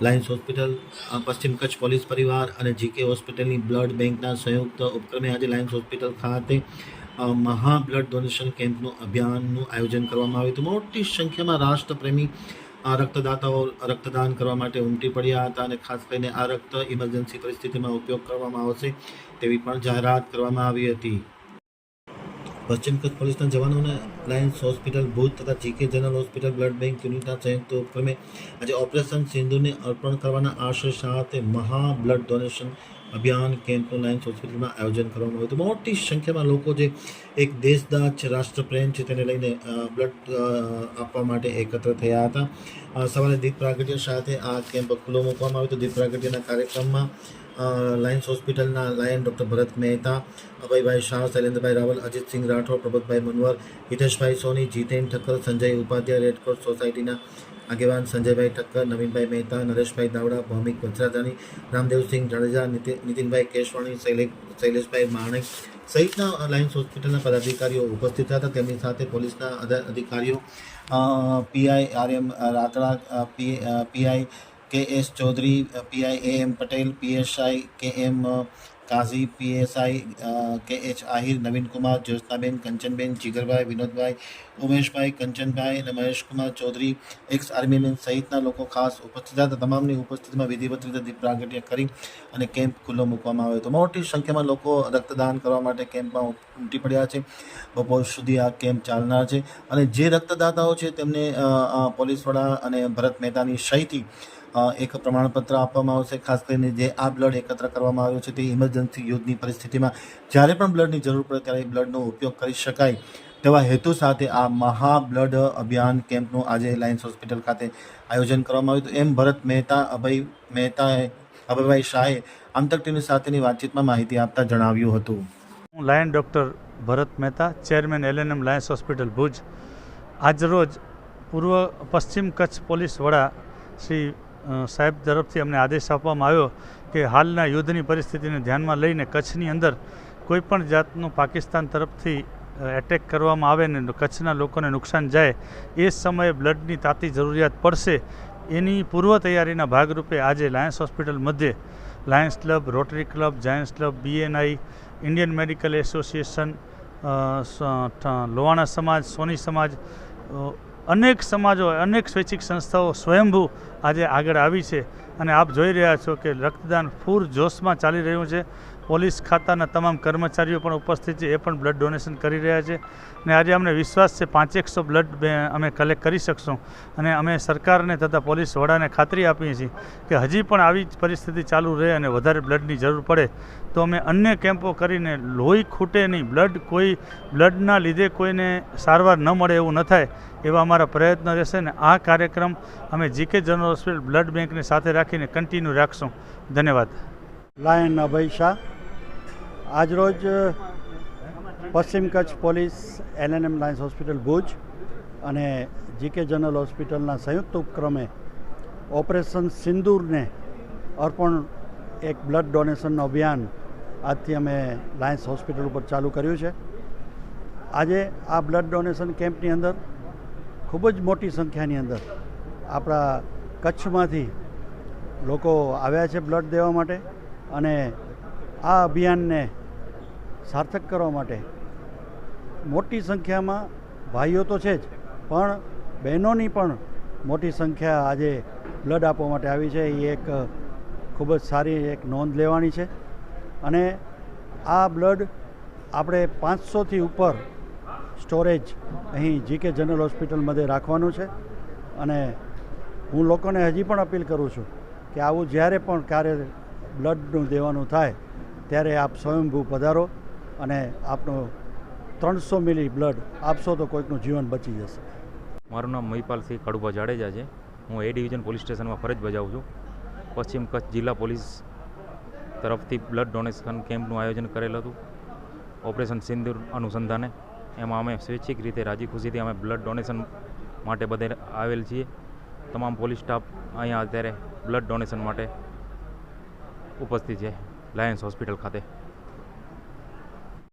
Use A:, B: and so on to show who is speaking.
A: Lions hospital પશ્ચિમ Kutch police પરિવાર અને જીકે હોસ્પિટલની બ્લડ બેંકના સંયુક્ત ઉપક્રમે આજે લાયન્સ હોસ્પિટલ ખાતે મહા બ્લડ ડોનેશન કેમ્પનું અભિયાનનું આયોજન કરવામાં આવ્યું હતું. મોટી સંખ્યામાં રાષ્ટ્રપ્રેમી આ રક્તદાતાઓ રક્તદાન કરવા માટે ઉમટી પડ્યા હતા અને ખાસ કરીને આ રક્ત ઇમરજન્સી પરિસ્થિતિમાં ઉપયોગ કરવામાં આવશે તેવી પણ જાહેરાત કરવામાં આવી હતી. પશ્ચિમ કચ્છ પોલીસના જવાનોને લાયન્સ હોસ્પિટલ ભુજ તથા GK general hospital blood bank યુનિટના સંયુક્ત ઉપક્રમે આજે ઓપરેશન સિંધુને અર્પણ કરવાના આશય સાથે મહા બ્લડ ડોનેશન અભિયાન કેમ્પનું લાયન્સ હોસ્પિટલમાં આયોજન કરવામાં આવ્યું હતું. મોટી સંખ્યામાં લોકો જે એક દેશદાજ છે રાષ્ટ્રપ્રેમ છે તેને લઈને બ્લડ આપવા માટે એકત્ર થયા હતા. સવારે દીપ પ્રાગટ્ય સાથે આ કેમ્પ ખુલ્લો મૂકવામાં આવ્યો હતો. દીપ પ્રાગટ્યના કાર્યક્રમમાં લાયન્સ હોસ્પિટલના lion doctor Bharat Mehta, Abhaybhai Shah, Shailendrabhai Raval, Ajitsinh Rathod Prabhatbhai Manvar, Hiteshbhai Soni, Jiten Thakkar, Sanjay Upadhyay Red Cross સોસાયટીના આગેવાન સંજયભાઈ ઠક્કર, નવીનભાઈ મહેતા, નરેશભાઈ દાવડા, ભૌમિક વજ્રાજાની રામદેવસિંહ જાડેજા, નીતિ- નીતિનભાઈ કેશવાણી, શૈલેષ, શૈલેષભાઈ માણેક સહિતના લાયન્સ હોસ્પિટલના પદાધિકારીઓ ઉપસ્થિત હતા. તેમની સાથે પોલીસના અધિકારીઓ PI R M P PI K S Chaudhary PI A M Patel PSI K M Kazi PSI K H Ahir Navinkumar Jyotsnaben, Kanchanben, Jigarbhai, Vinodbhai, Umeshbhai, Kanchanbhai અને મહેશકુમાર ચૌધરી, એક્સ આર્મીમેન સહિતના લોકો ખાસ ઉપસ્થિત હતા. તમામની ઉપસ્થિતિમાં વિધિવત રીતે દીપ પ્રાગટ્ય કરી અને કેમ્પ ખુલ્લો મૂકવામાં આવ્યો હતો. મોટી સંખ્યામાં લોકો રક્તદાન કરવા માટે કેમ્પમાં ઉમટી પડ્યા છે. બપોર સુધી આ કેમ્પ ચાલનાર છે અને જે રક્તદાતાઓ છે તેમને પોલીસ અને ભરત મહેતાની સહીથી એક પ્રમાણપત્ર આપવામાં આવશે. ખાસ કરીને જે આ બ્લડ એકત્ર કરવામાં આવ્યું છે તે ઇમરજન્સી યુદ્ધની પરિસ્થિતિમાં જ્યારે પણ બ્લડની જરૂર પડે ત્યારે બ્લડનો ઉપયોગ કરી શકાય તેવા હેતુ સાથે આ મહા બ્લડ અભિયાન કેમ્પનું આજે લાયન્સ હોસ્પિટલ ખાતે આયોજન કરવામાં આવ્યું હતું. એમ ભરત મહેતા, અભય મહેતાએ અભયભાઈ શાહે આંતર ટીવી સાથેની વાતચીતમાં માહિતી આપતા જણાવ્યું હતું.
B: હું lion doctor Bharat Mehta, chairman LNM lions hospital Bhuj. આજરોજ પૂર્વ પશ્ચિમ કચ્છ પોલીસ વડા શ્રી સાહેબ તરફથી અમને આદેશ આપવામાં આવ્યો કે હાલના યુદ્ધની પરિસ્થિતિને ધ્યાનમાં લઈને કચ્છની અંદર કોઈપણ જાતનું પાકિસ્તાન તરફથી એટેક કરવામાં આવે ને કચ્છના લોકોને નુકસાન જાય, એ સમયે બ્લડની તાતી જરૂરિયાત પડશે, એની પૂર્વ તૈયારીના ભાગરૂપે આજે લાયન્સ હોસ્પિટલ મધ્યે lions club, rotary club, giants club BNI Indian medical association Lohana સમાજ, સોની સમાજ અનેક સમાજો, અનેક સ્વૈચ્છિક સંસ્થાઓ સ્વયંભૂ આજે આગળ આવી છે. અને આપ જોઈ રહ્યા છો કે રક્તદાન પૂર જોશમાં ચાલી રહ્યું છે. પોલીસ ખાતાના તમામ કર્મચારીઓ પણ ઉપસ્થિત છે, એ પણ બ્લડ ડોનેશન કરી રહ્યા છે. અને આજે અમને વિશ્વાસ છે, પાંચેકસો બ્લડ અમે કલેક્ટ કરી શકશું. અને અમે સરકારને તથા પોલીસ વડાને ખાતરી આપીએ છીએ કે હજી પણ આવી જ પરિસ્થિતિ ચાલુ રહે અને વધારે બ્લડની જરૂર પડે. તો અમે અન્ય કેમ્પો કરીને લોહી ખૂટે નહીં બ્લડ કોઈ બ્લડના લીધે કોઈને સારવાર ન મળે એવું ન થાય, એવા અમારા પ્રયત્નો રહેશે ને આ કાર્યક્રમ અમે જીકે જનરલ હોસ્પિટલ બ્લડ બેંકને સાથે રાખીને કન્ટિન્યુ રાખશું. ધન્યવાદ.
C: લાયન અભય શાહ. આજરોજ પશ્ચિમ Kutch police LNM lions hospital Bhuj અને જીકે જનરલ હોસ્પિટલના સંયુક્ત ઉપક્રમે ઓપરેશન સિંદૂરને અર્પણ એક બ્લડ ડોનેશનનું અભિયાન આજથી અમે લાયન્સ હોસ્પિટલ ઉપર ચાલુ કર્યું છે. આજે આ બ્લડ ડોનેશન કેમ્પની અંદર, ખૂબ જ મોટી સંખ્યાની અંદર આપણા કચ્છમાંથી લોકો આવ્યા છે બ્લડ દેવા માટે અને આ અભિયાનને સાર્થક કરવા માટે મોટી સંખ્યામાં ભાઈઓ તો છે જ, પણ બહેનોની પણ મોટી સંખ્યા આજે બ્લડ આપવા માટે આવી છે. એ એક ખૂબ જ સારી એક નોંધ લેવાની છે. અને આ બ્લડ આપણે પાંચસોથી ઉપર સ્ટોરેજ અહીં જીકે જનરલ હોસ્પિટલમાં રાખવાનું છે. અને હું લોકોને હજી પણ અપીલ કરું છું કે આવું જ્યારે પણ કાર્ય બ્લડનું દેવાનું થાય ત્યારે આપ સ્વયંભૂ પધારો અને આપનો ત્રણસો મિલી બ્લડ આપશો તો કોઈકનું જીવન બચી જશે.
D: મારું નામ મહિપાલસિંહ કડુભા જાડેજા છે. હું એ ડિવિઝન પોલીસ સ્ટેશનમાં ફરજ બજાવું છું. પશ્ચિમ કચ્છ જિલ્લા પોલીસ તરફથી બ્લડ ડોનેશન કેમ્પનું આયોજન કરેલ હતું. ઓપરેશન સિંદૂર અનુસંધાને એમાં અમે સ્વૈચ્છિક રીતે રાજી ખુશીથી અમે બ્લડ ડોનેશન માટે બધે આવેલ છીએ. તમામ પોલીસ સ્ટાફ અહીંયા અત્યારે બ્લડ ડોનેશન માટે ઉપસ્થિત છે. લાયન્સ હોસ્પિટલ ખાતે.